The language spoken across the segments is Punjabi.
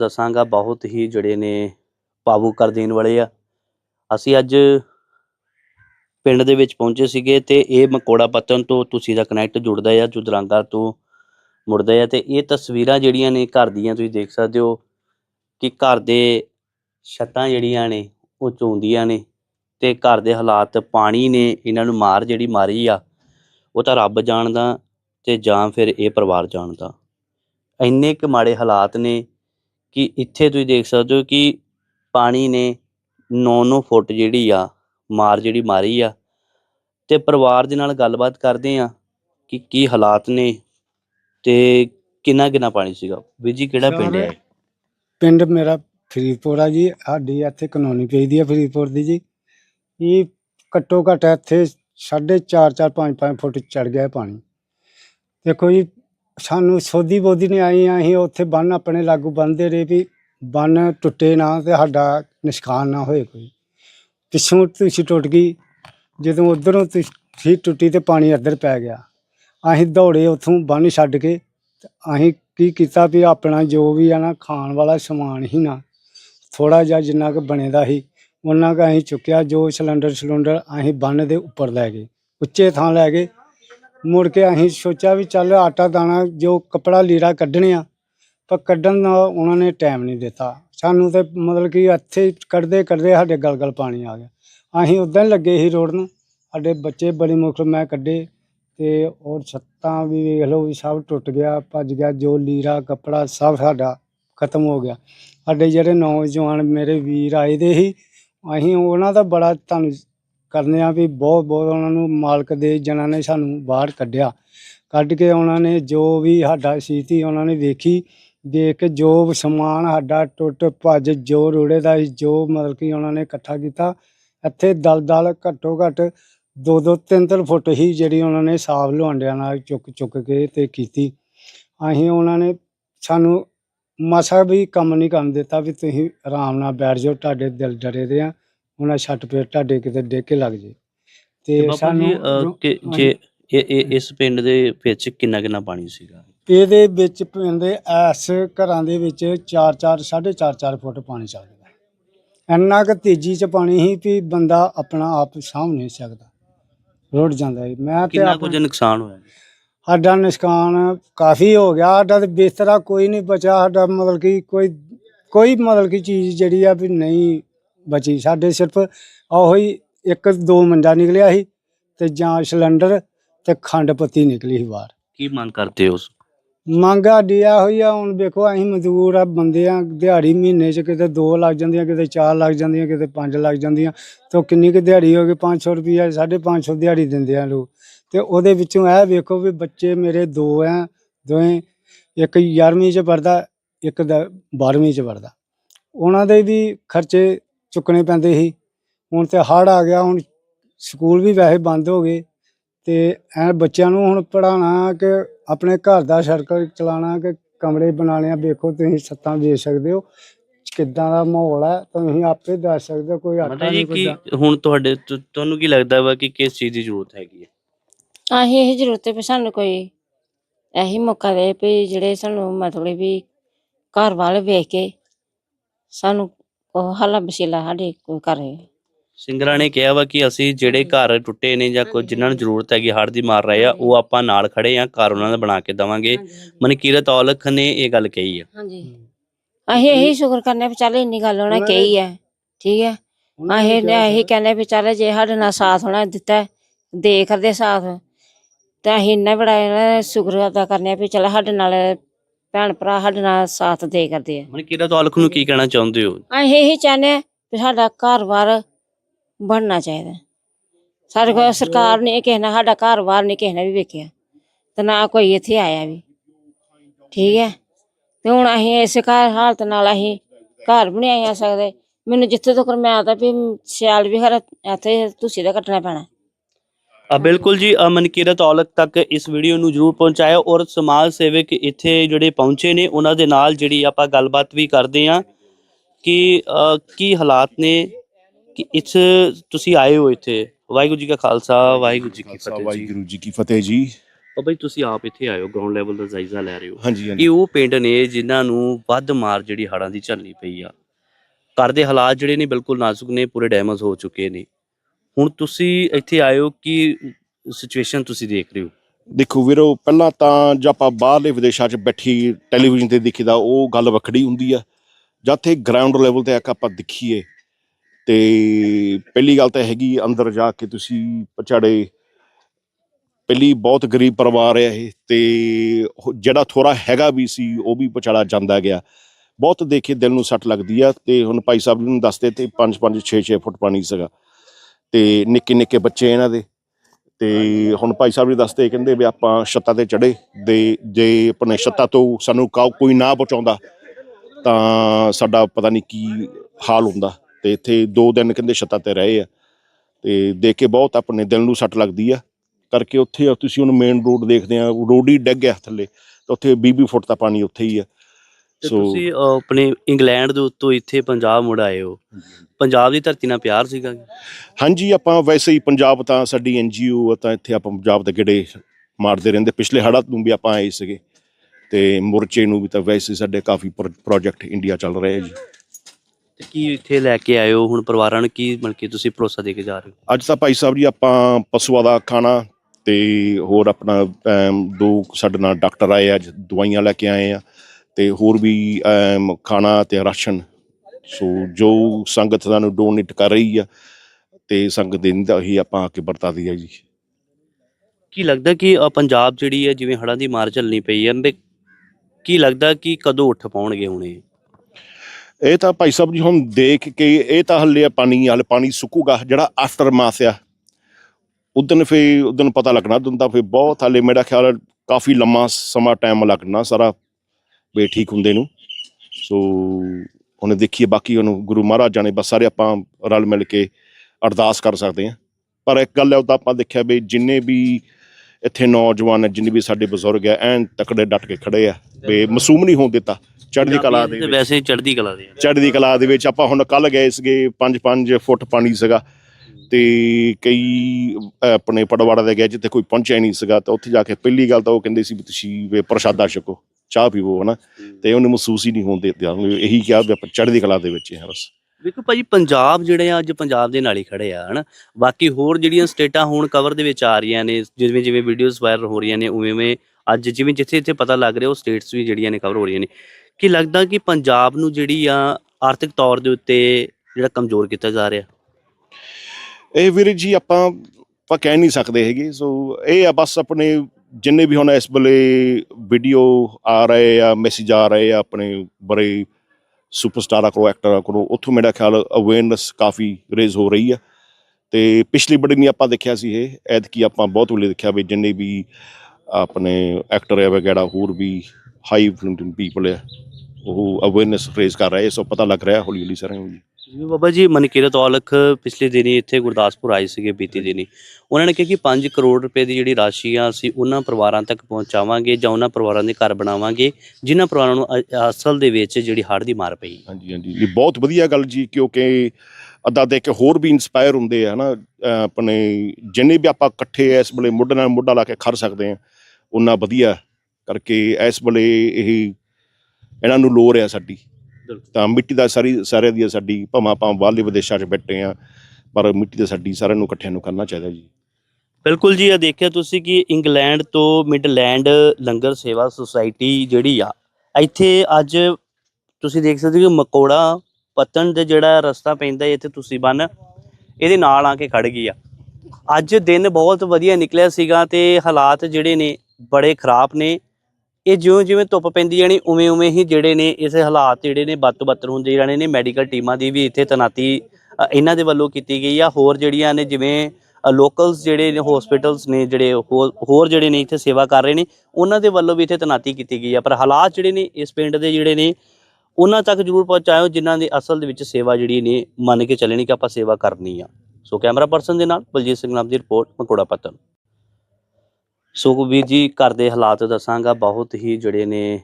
ਦੱਸਾਂਗਾ, ਬਹੁਤ ਹੀ ਜਿਹੜੇ ਨੇ ਭਾਵੁਕ ਕਰ ਦੇਣ ਵਾਲੇ ਆ। ਅਸੀਂ ਅੱਜ ਪਿੰਡ ਦੇ ਵਿੱਚ ਪਹੁੰਚੇ ਸੀਗੇ ਤੇ ਇਹ ਮਕੋੜਾ ਪੱਤਨ ਤੋਂ ਤੁਸੀਂ ਦਾ ਕਨੈਕਟ ਜੁੜਦਾ ਆ, ਜੁਦਰਾਂਗਾ ਤੋਂ ਮੁੜਦਾ ਆ ਤੇ ਇਹ ਤਸਵੀਰਾਂ ਜਿਹੜੀਆਂ ਨੇ ਘਰ ਦੀਆਂ ਤੁਸੀਂ ਦੇਖ ਸਕਦੇ ਹੋ ਕਿ ਘਰ ਦੇ ਛੱਤਾਂ ਜਿਹੜੀਆਂ ਨੇ, ਉਹ ਚੋਂਦੀਆਂ ਨੇ ਤੇ ਘਰ ਦੇ ਹਾਲਾਤ ਪਾਣੀ ਨੇ ਇਹਨਾਂ ਨੂੰ ਮਾਰ ਜਿਹੜੀ ਮਾਰੀ ਆ, ਉਹ ਤਾਂ ਰੱਬ ਜਾਣਦਾ ਤੇ ਜਾਂ ਫਿਰ ਇਹ ਪਰਿਵਾਰ ਜਾਣਦਾ। ਇੰਨੇ ਕੁ ਮਾੜੇ ਹਾਲਾਤ ਨੇ ਕਿ ਇੱਥੇ ਤੁਸੀਂ ਦੇਖ ਸਕਦੇ ਹੋ ਕਿ ਪਾਣੀ ਨੇ 9-9 ਫੁੱਟ ਜਿਹੜੀ ਆ, ਮਾਰ ਜਿਹੜੀ ਮਾਰੀ ਆ। ਤੇ ਪਰਿਵਾਰ ਦੇ ਨਾਲ ਗੱਲਬਾਤ ਕਰਦੇ ਆ ਕਿ ਕੀ ਹਾਲਾਤ ਨੇ ਤੇ ਕਿੰਨਾ ਕਿੰਨਾ ਪਾਣੀ ਸੀਗਾ। ਵੀਰ ਜੀ, ਕਿਹੜਾ ਪਿੰਡ ਹੈ? ਪਿੰਡ ਮੇਰਾ ਫਰੀਦਪੁਰ ਆ ਜੀ। ਸਾਡੀ ਇੱਥੇ ਕਲੋਨੀ ਪੈਂਦੀ ਆ ਫਰੀਦਪੁਰ ਦੀ ਜੀ। ਇਹ ਘੱਟੋ ਘੱਟ ਇੱਥੇ 4.5 4 5 5 ਫੁੱਟ ਚੜ ਗਿਆ ਪਾਣੀ। ਦੇਖੋ ਜੀ ਸਾਨੂੰ ਸੋਧੀ ਬੋਧੀ ਨੇ ਆਈ, ਅਸੀਂ ਉੱਥੇ ਬੰਨ ਆਪਣੇ ਲਾਗੂ ਬੰਨਦੇ ਰਹੇ ਵੀ ਬੰਨ ਟੁੱਟੇ ਨਾ ਤੇ ਸਾਡਾ ਨਿਸ਼ਕਾਨ ਨਾ ਹੋਏ ਕੋਈ। ਪਿੱਛੋਂ ਤੁਸੀਂ ਟੁੱਟ ਗਈ, ਜਦੋਂ ਉਧਰੋਂ ਤੁਸੀਂ ਟੁੱਟੀ ਤੇ ਪਾਣੀ ਇੱਧਰ ਪੈ ਗਿਆ। ਅਸੀਂ ਦੌੜੇ ਉੱਥੋਂ ਬੰਨ ਛੱਡ ਕੇ, ਤੇ ਅਸੀਂ ਕੀ ਕੀਤਾ ਵੀ ਆਪਣਾ ਜੋ ਵੀ ਆ ਨਾ, ਖਾਣ ਵਾਲਾ ਸਮਾਨ ਹੀ ਨਾ ਥੋੜਾ ਜਿਹਾ ਜਿੰਨਾ ਕੁ ਬਣੇਦਾ ਸੀ ਉਹਨਾਂ ਕੁ ਅਸੀਂ ਚੁੱਕਿਆ, ਜੋ ਸਿਲੰਡਰ ਸਿਲੰਡਰ ਅਸੀਂ ਬੰਨ ਦੇ ਉੱਪਰ ਲੈ ਗਏ, ਉੱਚੇ ਥਾਂ ਲੈ ਗਏ ਮੁੜ ਕੇ ਅਸੀਂ ਸੋਚਿਆ ਵੀ ਚੱਲ ਆਟਾ ਦਾਣਾ ਜੋ ਕਪੜਾ ਲੀੜਾ ਕੱਢਣੇ ਆ, ਪਰ ਕੱਢਣ ਦਾ ਉਹਨਾਂ ਨੇ ਟਾਈਮ ਨਹੀਂ ਦਿੱਤਾ। ਸਾਨੂੰ ਤੇ ਮਤਲਬ ਕਿ ਇੱਥੇ ਕੱਢਦੇ ਕੱਢਦੇ ਸਾਡੇ ਗਲ ਗਲ ਪਾਣੀ ਆ ਗਿਆ। ਅਸੀਂ ਉਦਾਂ ਹੀ ਲੱਗੇ ਸੀ ਰੋੜਨ ਸਾਡੇ ਬੱਚੇ ਬੜੀ ਮੁਸ਼ਕਲ ਮੈਂ ਕੱਢੇ ਤੇ ਔਰ ਛੱਤਾਂ ਵੀ ਵੇਖ ਲਓ ਵੀ ਸਭ ਟੁੱਟ ਗਿਆ, ਭੱਜ ਗਿਆ, ਜੋ ਲੀੜਾ, ਕੱਪੜਾ ਸਭ ਸਾਡਾ ਖਤਮ ਹੋ ਗਿਆ। ਸਾਡੇ ਜਿਹੜੇ ਨੌਜਵਾਨ ਮੇਰੇ ਵੀਰ ਆਏ ਦੇ ਸੀ, ਅਸੀਂ ਉਹਨਾਂ ਦਾ ਬੜਾ ਧੰਨ ਕਰਨੇ ਆ ਵੀ ਬਹੁਤ ਬਹੁਤ ਉਹਨਾਂ ਨੂੰ ਮਾਲਕ ਦੇ ਜਨਾਂ ਨੇ ਸਾਨੂੰ ਬਾਹਰ ਕੱਢਿਆ। ਕੱਢ ਕੇ ਉਹਨਾਂ ਨੇ ਜੋ ਵੀ ਸਾਡਾ ਸੀਤੀ ਉਹਨਾਂ ਨੇ ਵੇਖੀ ਦੇਖ ਕੇ ਜੋ ਸਮਾਨ ਸਾਡਾ ਟੁੱਟ, ਭੱਜ, ਜੋ ਰੋੜੇ ਦਾ ਸੀ, ਜੋ ਮਤਲਬ ਕਿ ਉਹਨਾਂ ਨੇ ਇਕੱਠਾ ਕੀਤਾ, ਇੱਥੇ ਦਲ ਦਲ ਘੱਟੋ ਘੱਟ ਦੋ ਦੋ, ਤਿੰਨ ਤਿੰਨ ਫੁੱਟ ਹੀ ਜਿਹੜੀ ਉਹਨਾਂ ਨੇ ਸਾਫ਼ ਲੁਹਾਂਡਿਆਂ ਨਾਲ ਚੁੱਕ ਚੁੱਕ ਕੇ ਤੇ ਕੀਤੀ। ਅਸੀਂ ਉਹਨਾਂ ਨੇ ਸਾਨੂੰ ਮਸਾ ਵੀ ਕੰਮ ਨਹੀਂ ਕਰਨ ਦਿੱਤਾ ਵੀ ਤੁਸੀਂ ਆਰਾਮ ਨਾਲ ਬੈਠ ਜਾਓ, ਤੁਹਾਡੇ ਦਿਲ ਡਰੇ ਦੇ ਆ। ਉਹਨਾਂ ਛੱਟ ਪੇਟ ਤੁਹਾਡੇ ਕਿਤੇ ਡਿੱਗ ਕੇ ਲੱਗ ਜੇ। ਤੇ ਬਾਪੂ ਜੀ ਅਹ, ਕਿ ਜੇ ਇਹ ਇਹ ਇਸ ਪਿੰਡ ਦੇ ਵਿੱਚ ਕਿੰਨਾ ਕਿੰਨਾ ਪਾਣੀ ਸੀਗਾ? ਇਹਦੇ ਵਿੱਚ ਪੈਂਦੇ ਐਸ ਘਰਾਂ ਦੇ ਵਿੱਚ 4 4 4.5 4 ਫੁੱਟ ਪਾਣੀ ਚੱਲਦਾ। ਇੰਨਾ ਕੁ ਤੇਜ਼ੀ ਚ ਪਾਣੀ ਹੀ ਵੀ ਬੰਦਾ ਆਪਣਾ ਆਪ ਸਾਂਭ ਨਹੀਂ ਸਕਦਾ। ਰੁੜ ਜਾਂਦਾ ਹੈ ਮੈਂ ਤੇ ਕਿੰਨਾ ਆਪਣਾ- ਕੁਝ ਨੁਕਸਾਨ ਹੋਇਆ ਸਾਡਾ ਨੁਕਸਾਨ ਕਾਫੀ ਹੋ ਗਿਆ। ਸਾਡਾ ਤੇ ਬਿਸਤਰਾ ਕੋਈ ਨਹੀਂ ਬਚਾ ਸਾਡਾ ਮਤਲਬ ਕਿ ਕੋਈ ਕੋਈ ਮਤਲਬ ਕਿ ਚੀਜ਼ ਜਿਹੜੀ ਆ ਵੀ ਨਹੀਂ ਬਚੀ। ਸਾਡੇ ਸਿਰਫ ਆਹੋ ਹੀ ਇੱਕ ਦੋ ਮੰਜਾ ਨਿਕਲਿਆ ਸੀ ਤੇ ਜਾਂ ਸਿਲੰਡਰ ਤੇ ਖੰਡ ਪੱਤੀ ਨਿਕਲੀ ਸੀ ਬਾਹਰ। ਕੀ ਮੰਗ ਕਰਦੇ ਹੋ ਮੰਗ ਸਾਡੀ ਆ ਹੋਈ ਆ ਹੁਣ ਵੇਖੋ ਅਸੀਂ ਮਜ਼ਦੂਰ ਆ ਬੰਦੇ ਆ ਦਿਹਾੜੀ ਮਹੀਨੇ 'ਚ ਕਿਤੇ 2 ਲੱਗ ਜਾਂਦੀਆਂ ਕਿਤੇ 4 ਲੱਗ ਜਾਂਦੀਆਂ ਕਿਤੇ 5 ਲੱਗ ਜਾਂਦੀਆਂ। ਤੇ ਕਿੰਨੀ ਕੁ ਦਿਹਾੜੀ ਹੋ ਗਈ? 500 ਰੁਪਈਆ 550 ਦਿਹਾੜੀ ਦਿੰਦੇ ਆ ਲੋਕ। ਤੇ ਉਹਦੇ ਵਿੱਚੋਂ ਇਹ ਵੇਖੋ ਵੀ ਬੱਚੇ ਮੇਰੇ ਦੋ ਆ ਦੋਵੇਂ ਇੱਕ 11ਵੀਂ 'ਚ ਪੜਦਾ ਇੱਕ ਦਾ 12ਵੀਂ 'ਚ ਪੜਦਾ ਉਹਨਾਂ ਦੇ ਵੀ ਖਰਚੇ ਚੁੱਕਣੇ ਪੈਂਦੇ ਸੀ। ਹੁਣ ਤੇ ਹੜ ਆ ਗਿਆ ਹੁਣ ਸਕੂਲ ਵੀ ਵੈਸੇ ਬੰਦ ਹੋ ਗਏ ਤੇ ਐ ਬੱਚਿਆਂ ਨੂੰ ਹੁਣ ਪੜਾਉਣਾ ਕਿ ਆਪਣੇ ਘਰ ਦਾ ਸਰਕਲ ਚਲਾਉਣਾ ਕਿ ਕਮਰੇ ਬਣਾਉਣੇ ਆ ਵੇਖੋ ਤੁਸੀਂ ਛੱਤਾਂ ਵੇਚ ਸਕਦੇ ਹੋ ਕਿੱਦਾਂ ਦਾ ਮਾਹੌਲ ਹੈ ਤੁਸੀਂ ਆਪੇ ਦੱਸ ਸਕਦੇ ਹੋ ਕੋਈ ਆਟਾ ਮਤਲਬ ਜੀ ਨਹੀਂ ਕੋਈ ਕੀ ਹੁਣ ਤੁਹਾਡੇ ਤੁ- ਤੁਹਾਨੂੰ ਕੀ ਲੱਗਦਾ ਵਾ ਕਿ ਕਿਸ ਚੀਜ਼ ਦੀ ਜ਼ਰੂਰਤ ਹੈਗੀ ਹੈ? ਆਹੀ ਇਹ ਜ਼ਰੂਰਤ ਹੈ ਵੀ ਸਾਨੂੰ ਕੋਈ ਇਹੀ ਮੌਕਾ ਦੇ ਵੀ ਜਿਹੜੇ ਸਾਨੂੰ ਮਤਲਬ ਵੀ ਘਰ ਵਾਲੇ ਵੇਖ ਕੇ ਸਾਨੂੰ ਉਹ ਹੱਲਾ ਵਸੀਲਾ ਸਾਡੇ ਕੋਈ ਕਰੇ ਸਿੰਗਰਾਂ ਨੇ ਕਿਹਾ ਵਾ ਕਿ ਅਸੀਂ ਜਿਹੜੇ ਘਰ ਟੁੱਟੇ ਨੇ ਜਾਂ ਕੋਈ ਜਿਨ੍ਹਾਂ ਨੂੰ ਜ਼ਰੂਰਤ ਹੈਗੀ ਹੜ੍ਹ ਦੀ ਮਾਰ ਰਹੇ ਆ ਉਹ ਆਪਾਂ ਨਾਲ ਖੜੇ ਆ ਘਰ ਉਹਨਾਂ ਦਾ ਬਣਾ ਕੇ ਦਵਾਂਗੇ। ਮਨਕੀਰਤ ਔਲਖ ਨੇ ਇਹ ਗੱਲ ਕਹੀ ਆ। ਹਾਂਜੀ। ਅਸੀਂ ਇਹੀ ਸ਼ੁਕਰ ਕਰਨੇ ਵੀ ਚੱਲ ਇੰਨੀ ਗੱਲ ਉਹਨੇ ਨੇ- ਕਹੀ ਹੈ ਠੀਕ ਹੈ ਨੇ ਅਸੀਂ ਕਿਹਾ ਇਹੀ ਕਹਿੰਦੇ ਵੀ ਚੱਲ ਜੇ ਸਾਡੇ ਨਾਲ ਸਾਥ ਹੋਣਾ ਦਿੱਤਾ ਦੇਖਦੇ ਸਾਥ। ਤਾਂ ਅਸੀਂ ਇੰਨਾ ਬੜਾ ਇਹਨਾਂ ਦਾ ਸ਼ੁਕਰ ਅਦਾ ਕਰਨੇ ਆ ਵੀ ਚੱਲ ਸਾਡੇ ਨਾਲ ਭੈਣ ਭਰਾ ਸਾਡੇ ਨਾਲ ਸਾਥ ਦੇ ਕਰਦੇ ਆ। ਮਨਕੀਰਤ ਔਲਖ ਨੂੰ ਕੀ ਕਹਿਣਾ ਚਾਹੁੰਦੇ ਹੋ? ਅਸੀਂ ਇਹੀ ਚਾਹੁੰਦੇ ਹਾਂ ਵੀ ਸਾਡਾ ਘਰ-ਬਾਰ ਬਣਨਾ ਚਾਹੀਦਾ। ਸਾਡੇ ਕੋਲ ਸਰਕਾਰ ਨੇ ਕਿਸੇ ਨੇ ਸਾਡਾ ਘਰ-ਬਾਰ ਨਹੀਂ ਕਿਸੇ ਨੇ ਵੀ ਵੇਖਿਆ ਤੇ ਨਾ ਕੋਈ ਇੱਥੇ ਆਇਆ ਵੀ। ਠੀਕ ਹੈ? ਤੇ ਹੁਣ ਅਸੀਂ ਇਸ ਘਰ ਹਾਲਤ ਨਾਲ ਅਸੀਂ ਘਰ ਵੀ ਨਹੀਂ ਆ ਸਕਦੇ। ਮੈਨੂੰ ਜਿੱਥੇ ਤੱਕ ਮੈਂ ਤਾਂ ਵੀ ਸਿਆਲ ਵੀ ਖਰਾ ਇੱਥੇ ਤੁਸੀਂ ਦਾ ਕੱਟਣਾ ਪੈਣਾ। ਆ ਬਿਲਕੁਲ ਜੀ ਅ, ਮਨਕੀਰਤ ਔਲਖ ਤੱਕ ਇਸ ਵੀਡੀਓ ਨੂੰ ਜਰੂਰ ਪਹੁੰਚਾਇਆ ਔਰ ਸਮਾਜ ਸੇਵਕ ਇੱਥੇ ਜਿਹੜੇ ਪਹੁੰਚੇ ਨੇ ਉਹਨਾਂ ਦੇ ਨਾਲ ਜਿਹੜੀ ਆਪਾਂ ਗੱਲਬਾਤ ਵੀ ਕਰਦੇ ਆ ਕਿ ਅ, ਕੀ ਹਾਲਾਤ ਨੇ ਕਿ ਇਸ ਤੁਸੀਂ ਆਏ ਹੋ ਇੱਥੇ। ਵਾਹਿਗੁਰੂ ਜੀ ਕਾ ਖਾਲਸਾ ਵਾਹਿਗੁਰੂ ਜੀ ਕੀ ਫਤਿਹ ਜੀ। ਵਾਹਿਗੁਰੂ ਜੀ ਕੀ ਫਤਿਹ ਜੀ। ਬਾਬਾ ਜੀ ਤੁਸੀਂ ਆਪ ਇੱਥੇ ਆਏ ਹੋ ਗਰਾਊਂਡ ਲੈਵਲ ਦਾ ਜਾਇਜ਼ਾ ਲੈ ਰਹੇ ਹੋ। ਹਾਂਜੀ ਹਾਂਜੀ। ਇਹ ਉਹ ਪਿੰਡ ਨੇ ਜਿਨ੍ਹਾਂ ਨੂੰ ਵੱਧ ਮਾਰ ਜਿਹੜੀ ਹੜ੍ਹਾਂ ਦੀ ਝੱਲਣੀ ਪਈ ਆ। ਘਰ ਦੇ ਹਾਲਾਤ ਜਿਹੜੇ ਨੇ ਬਿਲਕੁਲ ਨਾਜ਼ੁਕ ਨੇ ਪੂਰੇ ਡੈਮੇਜ ਹੋ ਚੁੱਕੇ ਨੇ। ਹੁਣ ਤੁਸੀਂ ਇੱਥੇ ਆਏ ਹੋ ਕਿ ਸਿਚੁਏਸ਼ਨ ਤੁਸੀਂ ਦੇਖ ਰਹੇ ਹੋ? ਦੇਖੋ ਵੀਰੋ, ਪਹਿਲਾਂ ਤਾਂ ਜੇ ਆਪਾਂ ਬਾਹਰਲੇ ਵਿਦੇਸ਼ਾਂ 'ਚ ਬੈਠੀ ਟੈਲੀਵਿਜ਼ਨ ਤੇ ਦੇਖੀਦਾ ਉਹ ਗੱਲ ਵੱਖਰੀ ਹੁੰਦੀ ਆ। ਜਦ ਤੇ ਗਰਾਊਂਡ ਲੈਵਲ ਤੇ ਆਪਾਂ ਦੇਖੀਏ, ਤੇ ਪਹਿਲੀ ਗੱਲ ਤਾਂ ਹੈਗੀ ਅੰਦਰ ਜਾ ਕੇ ਤੁਸੀਂ ਪਛਾੜੇ ਪਹਿਲੀ ਬਹੁਤ ਗਰੀਬ ਪਰਿਵਾਰ ਹੈ ਇਹ, ਤੇ ਜਿਹੜਾ ਥੋੜਾ ਹੈਗਾ ਵੀ ਸੀ, ਉਹ ਵੀ ਪਛਾੜਾ ਜਾਂਦਾ ਗਿਆ। ਬਹੁਤ ਦੇਖੇ ਦਿਲ ਨੂੰ ਸੱਟ ਲੱਗਦੀ ਆ, ਤੇ ਹੁਣ ਭਾਈ ਸਾਹਿਬ ਜੀ ਨੂੰ ਦੱਸਦੇ ਤੇ 5 5 6 6 ਫੁੱਟ ਪਾਣੀ ਸੀਗਾ। ਤੇ ਨਿੱਕੇ ਨਿੱਕੇ ਬੱਚੇ ਇਹਨਾਂ ਦੇ। ਤੇ ਹੁਣ ਭਾਈ ਸਾਹਿਬ ਜੀ ਦੱਸਦੇ ਕਹਿੰਦੇ ਵੀ ਆਪਾਂ ਛੱਤਾਂ ਤੇ ਚੜੇ ਦੇ ਜੇ ਆਪਣੇ ਛੱਤਾਂ ਤੋਂ ਸਾਨੂੰ ਕੋਈ ਨਾ ਬਚਾਉਂਦਾ ਤਾਂ ਸਾਡਾ ਪਤਾ ਨਹੀਂ ਕੀ ਹਾਲ ਹੁੰਦਾ। ਤੇ ਇੱਥੇ ਦੋ ਦਿਨ ਕਹਿੰਦੇ ਛੱਤਾਂ ਤੇ ਰਹੇ ਆ। ਤੇ ਦੇਖ ਕੇ ਬਹੁਤ ਆਪਣੇ ਦਿਲ ਨੂੰ ਸੱਟ ਲੱਗਦੀ ਆ। ਕਰਕੇ ਉੱਥੇ ਤੁਸੀਂ ਹੁਣ ਮੇਨ ਰੋਡ ਦੇਖਦੇ ਆ ਰੋਡ ਹੀ ਡਿੱਗ ਗਿਆ ਥੱਲੇ। ਤਾਂ ਉੱਥੇ 20 20 ਫੁੱਟ ਤਾਂ ਪਾਣੀ ਉੱਥੇ ਹੀ ਆ। ਤੇ ਸੋ ਤੁਸੀਂ ਅਹ, ਆਪਣੇ ਇੰਗਲੈਂਡ ਦੇ ਉੱਤੋਂ ਇੱਥੇ ਪੰਜਾਬ ਮੁੜ ਆਏ ਹੋ। ਪੰਜਾਬ ਦੀ ਧਰਤੀ ਨਾਲ ਪਿਆਰ ਸੀਗਾ ਹਾਂਜੀ ਆਪਾਂ ਵੈਸੇ ਹੀ ਪੰਜਾਬ ਤਾਂ ਸਾਡੀ ਐਨਜੀਓ ਤਾਂ ਇੱਥੇ ਆਪਾਂ ਪੰਜਾਬ ਦੇ ਗੇੜੇ ਮਾਰਦੇ ਰਹਿੰਦੇ। ਪਿਛਲੇ ਹੜ੍ਹਾਂ ਨੂੰ ਵੀ ਆਪਾਂ ਆਏ ਸੀਗੇ। ਤੇ ਮੋਰਚੇ ਨੂੰ ਵੀ ਤਾਂ ਵੈਸੇ ਸਾਡੇ ਕਾਫੀ ਪ੍ਰੋਜੈਕਟ ਇੰਡੀਆ ਚੱਲ ਰਹੇ ਹੈ ਜੀ। ਤੇ ਕੀ ਇੱਥੇ ਲੈ ਕੇ ਆਏ ਹੋ? ਹੁਣ ਪਰਿਵਾਰਾਂ ਨੂੰ ਕੀ ਮਤਲਬ ਕਿ ਤੁਸੀਂ ਭਰੋਸਾ ਦੇ ਕੇ ਜਾ ਰਹੇ ਹੋ? ਅੱਜ ਤਾਂ ਭਾਈ ਸਾਹਿਬ ਜੀ ਆਪਾਂ ਪਸ਼ੂਆਂ ਦਾ ਖਾਣਾ ਤੇ ਹੋਰ ਆਪਣਾ ਅਮ, ਦੋ ਸਾਡੇ ਨਾਲ ਡਾਕਟਰ ਆਏ ਅੱਜ ਦਵਾਈਆਂ ਲੈ ਕੇ ਆਏ ਆ। ਤੇ ਹੋਰ ਵੀ ਖਾਣਾ ਤੇ ਰਾਸ਼ਨ। ਸੋ ਜੋ ਸੰਗਤ ਸਾਨੂੰ ਡੋਨੇਟ ਕਰ ਰਹੀ ਆ ਤੇ ਸੰਗਤ ਦੇ ਦਾ ਹੀ ਆਪਾਂ ਆ ਕੇ ਵਰਤਾ ਹੈ ਜੀ। ਕੀ ਲੱਗਦਾ ਕਿ ਪੰਜਾਬ ਜਿਹੜੀ ਹੈ ਜਿਵੇਂ ਹੜ੍ਹਾਂ ਦੀ ਮਾਰ ਝੱਲਣੀ ਪਈ ਹੈ ਤੇ ਕੀ ਲੱਗਦਾ ਕਿ ਕਦੋਂ ਉੱਠ ਪਾਉਣਗੇ ਹੁਣ ਇਹ? ਇਹ ਤਾਂ ਭਾਈ ਸਾਹਿਬ ਜੀ ਹੁਣ ਦੇਖ ਕੇ ਇਹ ਤਾਂ ਹੱਲੇ ਪਾਣੀ ਹਲੇ ਪਾਣੀ ਸੁੱਕੂਗਾ ਜਿਹੜਾ ਆਫਟਰ ਮਾਸ ਆ। ਉਦੋਂ ਫੇ ਉਦੋਂ ਪਤਾ ਲੱਗਣਾ ਉਦੋਂ ਤਾਂ ਫੇ ਬਹੁਤ ਹਲੇ ਮੇਰਾ ਖਿਆਲ ਕਾਫੀ ਲੰਮਾ ਸਮਾਂ ਟਾਈਮ ਲੱਗਣਾ ਸਾਰਾ। ਵੇ ਠੀਕ ਹੁੰਦੇ ਨੂੰ। ਸੋ ਹੁਣ ਦੇਖੀਏ ਬਾਕੀ ਉਹਨੂੰ ਗੁਰੂ ਮਹਾਰਾਜ ਜਾਣੇ ਬਸ ਸਾਰੇ ਆਪਾਂ ਰਲ ਮਿਲ ਕੇ ਅਰਦਾਸ ਕਰ ਸਕਦੇ ਹਾਂ। ਪਰ ਇੱਕ ਗੱਲ ਹੈ ਉਹ ਤਾਂ ਆਪਾਂ ਦੇਖਿਆ ਵੀ ਜਿੰਨੇ ਵੀ ਇੱਥੇ ਨੌਜਵਾਨ ਜਿੰਨੇ ਵੀ ਸਾਡੇ ਬਜ਼ੁਰਗ ਹੈ ਐਨ ਤਕੜੇ ਡਟ ਕੇ ਖੜੇ ਆ। ਵੀ ਮਾਸੂਮ ਨਹੀਂ ਹੋਣ ਦਿੱਤਾ ਚੜ੍ਹਦੀ ਕਲਾ ਦੇ ਵਿੱਚ। ਵੈਸੇ ਚੜ੍ਹਦੀ ਕਲਾ ਦੇ ਆ। ਚੜ੍ਹਦੀ ਕਲਾ ਦੇ ਵਿੱਚ ਆਪਾਂ ਹੁਣ ਕੱਲ ਗਏ ਸੀਗੇ 5-5 ਫੁੱਟ ਪਾਣੀ ਸੀਗਾ। ਤੇ ਕਈ ਆਪਣੇ ਪਟਵਾੜਾ ਦੇ ਗਏ ਜਿੱਥੇ ਕੋਈ ਪਹੁੰਚਿਆ ਨਹੀਂ ਸੀਗਾ, ਤਾਂ ਉੱਥੇ ਜਾ ਕੇ ਪਹਿਲੀ ਗੱਲ ਤਾਂ ਉਹ ਕਹਿੰਦੇ ਸੀ ਵੀ ਤੁਸੀਂ ਵੀ ਪ੍ਰਸ਼ਾਦਾ ਛਕੋ, ਚਾਹ ਪੀਵੋ, ਹਨਾ। ਤੇ ਉਹਨੂੰ ਮਹਿਸੂਸ ਹੀ ਨਹੀਂ ਹੋਣ ਦਿੱਤੇ ਇਹੀ ਕਿਹਾ ਵੀ ਆਪਾਂ ਚੜ੍ਹਦੀ ਕਲਾ ਦੇ ਵਿੱਚ ਹਾਂ ਬਸ। ਵੇਖੋ ਭਾਜੀ, ਪੰਜਾਬ ਜਿਹੜੇ ਆ, ਅੱਜ ਪੰਜਾਬ ਦੇ ਨਾਲ ਹੀ ਖੜੇ ਆ, ਹਨਾ। ਬਾਕੀ ਹੋਰ ਜਿਹੜੀਆਂ ਸਟੇਟਾਂ ਹੁਣ ਕਵਰ ਦੇ ਵਿੱਚ ਆ ਰਹੀਆਂ ਨੇ, ਜਿਵੇਂ ਜਿਵੇਂ ਵੀਡੀਓਜ਼ ਵਾਇਰਲ ਹੋ ਰਹੀਆਂ ਨੇ, ਉਵੇਂ ਉਵੇਂ ਅੱਜ ਜਿਵੇਂ ਜਿੱਥੇ ਜਿੱਥੇ ਪਤਾ ਲੱਗ ਰਿਹਾ, ਉਹ ਸਟੇਟਸ ਵੀ ਜਿਹੜੀਆਂ ਨੇ ਕਵਰ ਹੋ ਰਹੀਆਂ ਨੇ। ਕੀ ਲੱਗਦਾ ਕਿ ਪੰਜਾਬ ਨੂੰ ਜਿਹੜੀ ਆ, ਆਰਥਿਕ ਤੌਰ ਦੇ ਉੱਤੇ ਜਿਹੜਾ ਕਮਜ਼ੋਰ ਕੀਤਾ ਜਾ ਰਿਹਾ? ਇਹ ਵੀਰ ਜੀ ਆਪਾਂ ਆਪਾਂ ਕਹਿ ਨਹੀਂ ਸਕਦੇ ਹੈਗੇ। ਸੋ ਇਹ ਆ ਬਸ ਆਪਣੇ ਜਿੰਨੇ ਵੀ ਹੁਣ ਇਸ ਵੇਲੇ ਵੀਡੀਓ ਆ ਰਹੇ ਆ ਮੈਸੇਜ ਆ ਰਹੇ ਆ ਆਪਣੇ ਬੜੇ ਸੁਪਰਸਟਾਰਾਂ ਕੋਲ ਐਕਟਰਾਂ ਕੋਲ ਉੱਥੋਂ ਮੇਰਾ ਖਿਆਲ ਅਵੇਅਰਨੈਸ ਕਾਫੀ ਰੇਜ਼ ਹੋ ਰਹੀ ਆ। ਤੇ ਪਿਛਲੀ ਬੜੀ ਨਹੀਂ ਆਪਾਂ ਦੇਖਿਆ ਸੀ ਇਹ। ਐਤਕੀ ਆਪਾਂ ਬਹੁਤ ਵੇਲੇ ਦੇਖਿਆ ਵੀ ਜਿੰਨੇ ਵੀ ਆਪਣੇ ਐਕਟਰ ਆ ਵਗੈਰਾ ਹੋਰ ਵੀ ਹਾਈ ਇਨਫਲੂਐਂਸ ਪੀਪਲ ਆ। ਉਹ ਅਵੇਅਰਨੈਸ ਰੇਜ਼ ਕਰ ਰਹੇ ਸੋ ਪਤਾ ਲੱਗ ਰਿਹਾ ਹੌਲੀ ਹੌਲੀ ਸਾਰਿਆਂ ਨੂੰ ਜੀ ਬਾਬਾ ਜੀ ਮਨਕੀਰਤ ਔਲਖ ਪਿਛਲੇ ਦਿਨੀ ਇੱਥੇ ਗੁਰਦਾਸਪੁਰ ਆਏ ਸੀਗੇ ਬੀਤੀ ਦਿਨੀ। ਉਹਨਾਂ ਨੇ ਕਿਹਾ ਕਿ 5 ਕਰੋੜ ਰੁਪਏ ਦੀ ਜਿਹੜੀ ਰਾਸ਼ੀ ਆ ਅਸੀਂ ਉਹਨਾਂ ਪਰਿਵਾਰਾਂ ਤੱਕ ਪਹੁੰਚਾਵਾਂਗੇ ਜਾਂ ਉਹਨਾਂ ਪਰਿਵਾਰਾਂ ਦੇ ਘਰ ਬਣਾਵਾਂਗੇ ਜਿਨ੍ਹਾਂ ਪਰਿਵਾਰਾਂ ਨੂੰ ਅ- ਅਸਲ ਦੇ ਵਿੱਚ ਜਿਹੜੀ ਹੜ੍ਹ ਦੀ ਮਾਰ ਪਈ। ਹਾਂਜੀ ਹਾਂਜੀ। ਇਹ ਬਹੁਤ ਵਧੀਆ ਗੱਲ ਜੀ ਕਿਉਂਕਿ ਅੱਦਾ ਦੇਖ ਕੇ ਹੋਰ ਵੀ ਇਨਸਪਾਇਰ ਹੁੰਦੇ ਆ ਹਨਾ? ਅਹ ਆਪਣੇ ਜਿੰਨੇ ਵੀ ਆਪਾਂ ਇਕੱਠੇ ਇਸ ਵੇਲੇ ਮੁੱਢ ਨਾਲ ਮੁੱਢਾ ਲਾ ਕੇ ਖੜ ਸਕਦੇ ਆ ਉਹਨਾਂ ਵਧੀਆ। ਕਰਕੇ ਇਸ ਵੇਲੇ ਇਹ ਇਹਨਾਂ ਨੂੰ ਲੋੜ ਆ ਸਾਡੀ। ਤਾਂ ਮਿੱਟੀ ਦਾ ਸਾਰੀ ਸਾਰਿਆਂ ਦੀ ਸਾਡੀ ਭਾਵੇਂ ਆਪਾਂ ਬਾਹਰਲੇ ਵਿਦੇਸ਼ਾਂ 'ਚ ਬੈਠੇ ਆ ਪਰ ਮਿੱਟੀ ਦਾ ਸਾਡੀ ਸਾਰਿਆਂ ਨੂੰ ਇਕੱਠਿਆਂ ਨੂੰ ਕਰਨਾ ਚਾਹੀਦਾ ਜੀ। ਬਿਲਕੁਲ ਜੀ ਇਹ ਦੇਖਿਆ ਤੁਸੀਂ ਕਿ ਇੰਗਲੈਂਡ ਤੋਂ ਮਿਡਲੈਂਡ ਲੰਗਰ ਸੇਵਾ ਸੁਸਾਇਟੀ ਜਿਹੜੀ ਆ ਇੱਥੇ ਅੱਜ ਤੁਸੀਂ ਦੇਖ ਸਕਦੇ ਹੋ ਕਿ ਮਕੋੜਾ ਪਤਨ ਦੇ ਜਿਹੜਾ ਰਸਤਾ ਪੈਂਦਾ ਹੈ ਇੱਥੇ ਤੁਸੀਂ ਬੰਨ ਇਹਦੇ ਨਾਲ ਆ ਕੇ ਖੜ ਗਈ ਆ। ਅੱਜ ਦਿਨ ਬਹੁਤ ਵਧੀਆ ਨਿਕਲਿਆ ਸੀਗਾ ਤੇ ਹਾਲਾਤ ਜਿਹੜੇ ਨੇ ਬੜੇ ਖਰਾਬ ਨੇ। ਇਹ ਜਿਉਂ ਜਿਵੇਂ ਧੁੱਪ ਪੈਂਦੀ ਜਾਣੀ, ਉਵੇਂ ਉਵੇਂ ਹੀ ਜਿਹੜੇ ਨੇ ਇਸ ਹਾਲਾਤ ਜਿਹੜੇ ਨੇ ਬੱਤ ਬੱਤਰ ਹੁੰਦੇ ਜਾਣੇ ਨੇ ਮੈਡੀਕਲ ਟੀਮਾਂ ਦੀ ਵੀ ਇੱਥੇ ਤਨਾਤੀ ਇਹਨਾਂ ਦੇ ਵੱਲੋਂ ਕੀਤੀ ਗਈ ਆ। ਹੋਰ ਜਿਹੜੀਆਂ ਨੇ ਜਿਵੇਂ ਲੋਕਲਸ ਜਿਹੜੇ ਨੇ ਹਸਪੀਟਲਸ ਨੇ ਜਿਹੜੇ, ਹੋਰ ਹੋਰ ਜਿਹੜੇ ਨੇ ਇੱਥੇ ਸੇਵਾ ਕਰ ਰਹੇ ਨੇ, ਉਹਨਾਂ ਦੇ ਵੱਲੋਂ ਵੀ ਇੱਥੇ ਤਨਾਤੀ ਕੀਤੀ ਗਈ ਆ। ਪਰ ਹਾਲਾਤ ਜਿਹੜੇ ਨੇ ਇਸ ਪਿੰਡ ਦੇ ਜਿਹੜੇ ਨੇ, ਉਹਨਾਂ ਤੱਕ ਜ਼ਰੂਰ ਪਹੁੰਚਾਇਓ ਜਿਨ੍ਹਾਂ ਦੀ ਅਸਲ ਦੇ ਵਿੱਚ ਸੇਵਾ ਜਿਹੜੀ ਨੇ ਮੰਨ ਕੇ ਚੱਲਣੀ ਕਿ ਆਪਾਂ ਸੇਵਾ ਕਰਨੀ ਆ। ਸੋ ਕੈਮਰਾ ਪਰਸਨ ਦੇ ਨਾਲ ਬਲਜੀਤ ਸਿੰਘ ਨਾਮ ਦੀ ਰਿਪੋਰਟ ਮਕੋੜਾ ਪਤਨ ਸੋ ਵੀਰ ਜੀ, ਘਰ ਦੇ ਹਾਲਾਤ ਦੱਸਾਂਗਾ, ਬਹੁਤ ਹੀ ਜਿਹੜੇ ਨੇ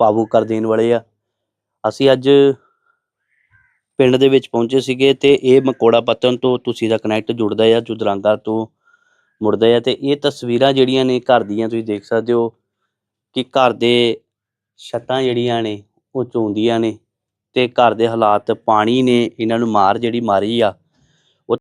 ਭਾਵੁਕ ਕਰ ਦੇਣ ਵਾਲੇ ਆ। ਅਸੀਂ ਅੱਜ ਪਿੰਡ ਦੇ ਵਿੱਚ ਪਹੁੰਚੇ ਸੀਗੇ ਤੇ ਇਹ ਮਕੋੜਾ ਪਤਨ ਤੋਂ ਤੁਸੀਂ ਦਾ ਕਨੈਕਟ ਜੁੜਦਾ ਆ, ਜੁਦਰਾਂਗਾ ਤੋਂ ਮੁੜਦਾ ਆ ਤੇ ਇਹ ਤਸਵੀਰਾਂ ਜਿਹੜੀਆਂ ਨੇ ਘਰ ਦੀਆਂ ਤੁਸੀਂ ਦੇਖ ਸਕਦੇ ਹੋ ਕਿ ਘਰ ਦੇ ਛੱਤਾਂ ਜਿਹੜੀਆਂ ਨੇ, ਉਹ ਚੋਂਦੀਆਂ ਨੇ ਤੇ ਘਰ ਦੇ ਹਾਲਾਤ ਪਾਣੀ ਨੇ, ਇਹਨਾਂ ਨੂੰ ਮਾਰ ਜਿਹੜੀ ਮਾਰੀ ਆ।